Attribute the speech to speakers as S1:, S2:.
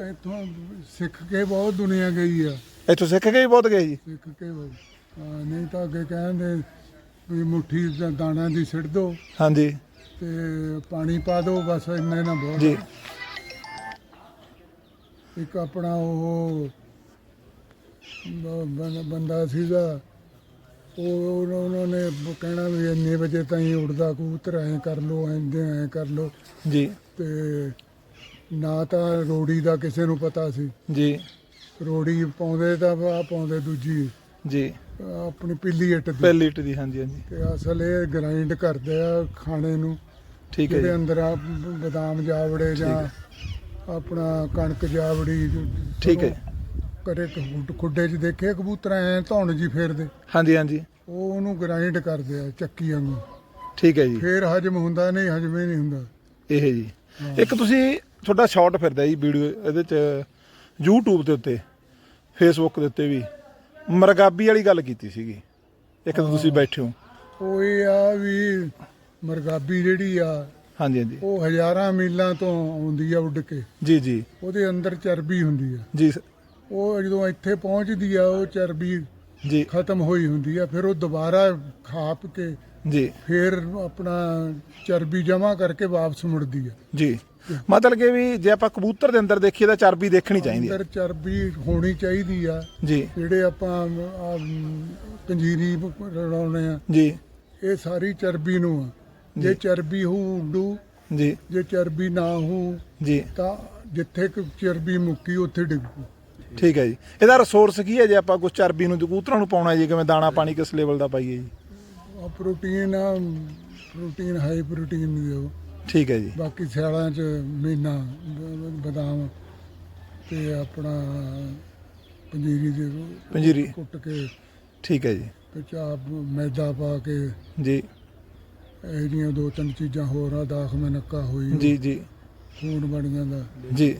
S1: ਤਾਂ ਇੱਥੋਂ ਸਿੱਖ ਕੇ ਬਹੁਤ ਦੁਨੀਆ ਗਈ ਆ।
S2: ਇੱਥੋਂ ਸਿੱਖ ਕੇ ਬਹੁਤ ਗਏ ਜੀ?
S1: ਸਿੱਖ ਕੇ ਬਹੁਤ। ਹਾਂ, ਨਹੀਂ ਤਾਂ ਅੱਗੇ ਕਹਿੰਦੇ ਵੀ ਮੁੱਠੀ ਦਾ ਦਾਣਾ ਦੀ ਸਿੱਟ ਦੋ।
S2: ਹਾਂਜੀ।
S1: ਤੇ ਪਾਣੀ ਪਾ ਦਿਓ ਬਸ ਇੰਨੇ ਨਾ ਬਹੁਤ
S2: ਜੀ।
S1: ਇੱਕ ਆਪਣਾ ਉਹ ਬ- ਬੰ- ਬੰਦਾ ਸੀਗਾ। ਉਹ ਉਹਨਾਂ ਉਹਨਾਂ ਨੇ ਬ- ਕਹਿਣਾ ਵੀ ਇੰਨੇ ਵਜੇ ਤਾਈਂ ਉੱਡਦਾ ਕਬੂਤਰ ਐਂ ਕਰ ਲੋ ਐਂ ਕਰ ਲੋ
S2: ਜੀ।
S1: ਤੇ ਨਾ ਤਾਂ ਰੋੜੀ ਦਾ ਕਿਸੇ ਨੂੰ ਪਤਾ ਸੀ।
S2: ਜੀ।
S1: ਰੋੜੀ ਪਾਉਂਦੇ ਤਾਂ ਆ ਪਾਉਂਦੇ ਦੂਜੀ।
S2: ਜੀ।
S1: ਆਹ ਆਪਣੀ ਪਿੱਲੀ ਇੱਟ ਦੀ।
S2: ਪਹਿਲੀ ਲੀਟ ਦੀ ਹਾਂਜੀ ਹਾਂਜੀ।
S1: ਤੇ ਅਸਲ ਇਹ ਗ੍ਰਾਈਂਡ ਕਰਦੇ ਆ ਖਾਣੇ ਨੂੰ।
S2: ਠੀਕ ਹੈ
S1: ਜਿਹਦੇ
S2: ਜੀ।
S1: ਅੰਦਰ ਆ ਬਦਾਮ ਜਾਵੜੇ ਜਾਂ ਆਪਣਾ ਕਣਕ ਜਾਵੜੀ।
S2: ਠੀਕ ਹੈ
S1: ਕਰੇ ਖੁੱਡ- ਖੁੱਡੇ 'ਚ ਦੇਖੇ ਕਬੂਤਰ ਐ ਧੌਣ ਜੀ ਫੇਰਦੇ।
S2: ਹਾਂਜੀ ਹਾਂਜੀ।
S1: ਉਹ ਉਹਨੂੰ ਗ੍ਰਾਈਂਡ ਕਰਦੇ ਆ ਚੱਕੀ ਵਾਂਗੂ।
S2: ਠੀਕ ਹੈ ਜੀ।
S1: ਫੇਰ ਹਜਮ ਹੁੰਦਾ ਨਹੀਂ ਹਜਮੇ ਨਹੀਂ ਹੁੰਦਾ।
S2: ਇਹ ਜੀ। ਇੱਕ ਤੁਸੀਂ ਤੁਹਾਡਾ ਸ਼ਾਰਟ ਫਿਰਦਾ ਜੀ ਵੀਡੀਓ ਇਹਦੇ ਚ YouTube ਦੇ ਉੱਤੇ Facebook ਦੇ ਉੱਤੇ ਵੀ। ਮਰਗਾਬੀ ਵਾਲੀ ਗੱਲ ਕੀਤੀ ਸੀਗੀ। ਇੱਕ ਤਾਂ ਤੁਸੀਂ ਬੈਠੇ ਹੋ।
S1: ਉਹ ਇਹ ਆ ਵੀ ਮਰਗਾਬੀ ਜਿਹੜੀ ਆ
S2: ਹਾਂਜੀ ਹਾਂਜੀ।
S1: ਉਹ ਹਜ਼ਾਰਾਂ ਮੀਲਾਂ ਤੋਂ ਆਉਂਦੀ ਆ ਉੱਡ ਕੇ।
S2: ਜੀ ਜੀ।
S1: ਉਹਦੇ ਅੰਦਰ ਚਰਬੀ ਹੁੰਦੀ ਆ।
S2: ਜੀ ਸ-
S1: ਉਹ ਜਦੋਂ ਇੱਥੇ ਪਹੁੰਚਦੀ ਆ ਉਹ ਚਰਬੀ
S2: ਜੀ।
S1: ਖਤਮ ਹੋਈ ਹੁੰਦੀ ਆ ਫਿਰ ਉਹ ਦੁਬਾਰਾ ਖਾਪ ਕੇ
S2: ਜੀ।
S1: ਫਿਰ ਆਪਣਾ ਚਰਬੀ ਜਮਾ ਕਰਕੇ ਵਾਪਸ ਮੁੜਦੀ ਆ।
S2: ਜੀ। ਮਤਲਬ ਕਿ ਵੀ ਜੇ ਆਪਾਂ ਕਬੂਤਰ ਦੇ ਅੰਦਰ ਦੇਖੀਏ ਤਾਂ ਚਰਬੀ ਦੇਖਣੀ ਚਾਹੀਦੀ ਹੈ
S1: ਅੰਦਰ ਚਰਬੀ ਹੋਣੀ ਚਾਹੀਦੀ ਆ।
S2: ਜੀ।
S1: ਜਿਹੜੇ ਆਪਾਂ ਆਹ, ਪੰਜੀਰੀ ਰਲਾਉਣੇ ਆ।
S2: ਜੀ।
S1: ਇਹ ਸਾਰੀ ਚਰਬੀ ਨੂੰ ਆ। ਜੇ ਚਰਬੀ ਹੋ ਉੱਡੂ
S2: ਜੀ।
S1: ਜੇ ਚਰਬੀ ਨਾ ਹੋ
S2: ਜੀ।
S1: ਤਾਂ ਜਿੱਥੇ ਕੁ ਚਰਬੀ ਮੁੱਕੀ ਉੱਥੇ ਡਿੱਗੂ।
S2: ਠੀਕ ਹੈ ਜੀ। ਇਹਦਾ ਰਿਸੋਰਸ ਕੀ ਹੈ ਜੇ ਆਪਾਂ ਕੁਝ ਚਰਬੀ ਨੂੰ ਕਬੂਤਰਾਂ ਨੂੰ ਪਾਉਣਾ ਜੀ ਕਿਵੇਂ ਦਾਣਾ ਪਾਣੀ ਕਿਸ ਲੈਵਲ ਦਾ ਪਾਈਏ ਜੀ?
S1: ਪ੍ਰੋਟੀਨ ਆ ਪ੍ਰੋਟੀਨ ਹਾਈ ਪ੍ਰੋਟੀਨ ਦਿਓ
S2: ਠੀਕ ਹੈ ਜੀ।
S1: ਬਾਕੀ ਸਿਆਲਾਂ ਚ ਮੀਨਾ ਬ- ਬਦਾਮ ਤੇ ਆਪਣਾ ਪੰਜੀਰੀ ਦੇ
S2: ਪੰਜੀਰੀ।
S1: ਕੁੱਟ ਕੇ
S2: ਠੀਕ ਹੈ ਜੀ।
S1: ਤੇ ਚਾਹ ਮੈਦਾ ਪਾ ਕੇ
S2: ਜੀ।
S1: ਇਹ ਜੀਆਂ ਦੋ ਤਿੰਨ ਚੀਜ਼ਾਂ ਹੋਰ ਆ ਦਾਖ ਮੈਂ ਨੱਕਾ ਹੋਈ
S2: ਜੀ ਜੀ।
S1: ਖੂਨ ਬਣ ਜਾਂਦਾ।
S2: ਜੀ।